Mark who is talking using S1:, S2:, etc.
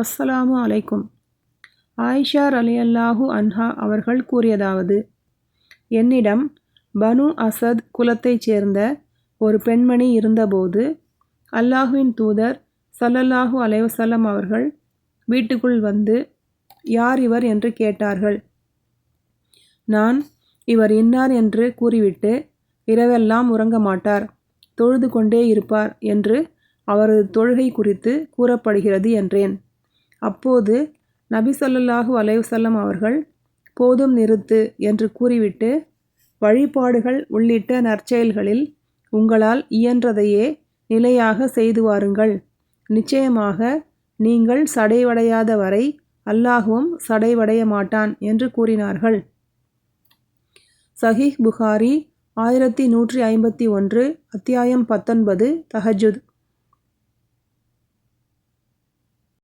S1: அஸ்ஸலாமு அலைக்கும். ஆயிஷா ரலியல்லாஹு அன்ஹா அவர்கள் கூறியதாவது என்னிடம் பனு அசத் குலத்தைச் சேர்ந்த ஒரு பெண்மணி இருந்தபோது அல்லாஹுவின் தூதர் சல்லல்லாஹு அலைவசல்லம் அவர்கள் வீட்டுக்குள் வந்து யார் இவர் என்று கேட்டார்கள். நான் இவர் இன்னார் என்று கூறிவிட்டு இரவெல்லாம் உறங்க மாட்டார் தொழுது கொண்டே இருப்பார் என்று அவரது தொழுகை குறித்து கூறப்படுகிறது என்றேன். அப்போது நபி ஸல்லல்லாஹு அலைவசல்லம் அவர்கள் போதும் நிறுத்து என்று கூறிவிட்டு வழிபாடுகள் உள்ளிட்ட நற்செயல்களில் உங்களால் இயன்றதையே நிலையாக செய்து வாருங்கள். நிச்சயமாக நீங்கள் சடைவடையாத வரை அல்லாஹுவும் சடைவடைய மாட்டான் என்று கூறினார்கள். சஹீஹ் புகாரி ஆயிரத்தி நூற்றி ஐம்பத்தி ஒன்று அத்தியாயம் பத்தொன்பது தஹஜுத்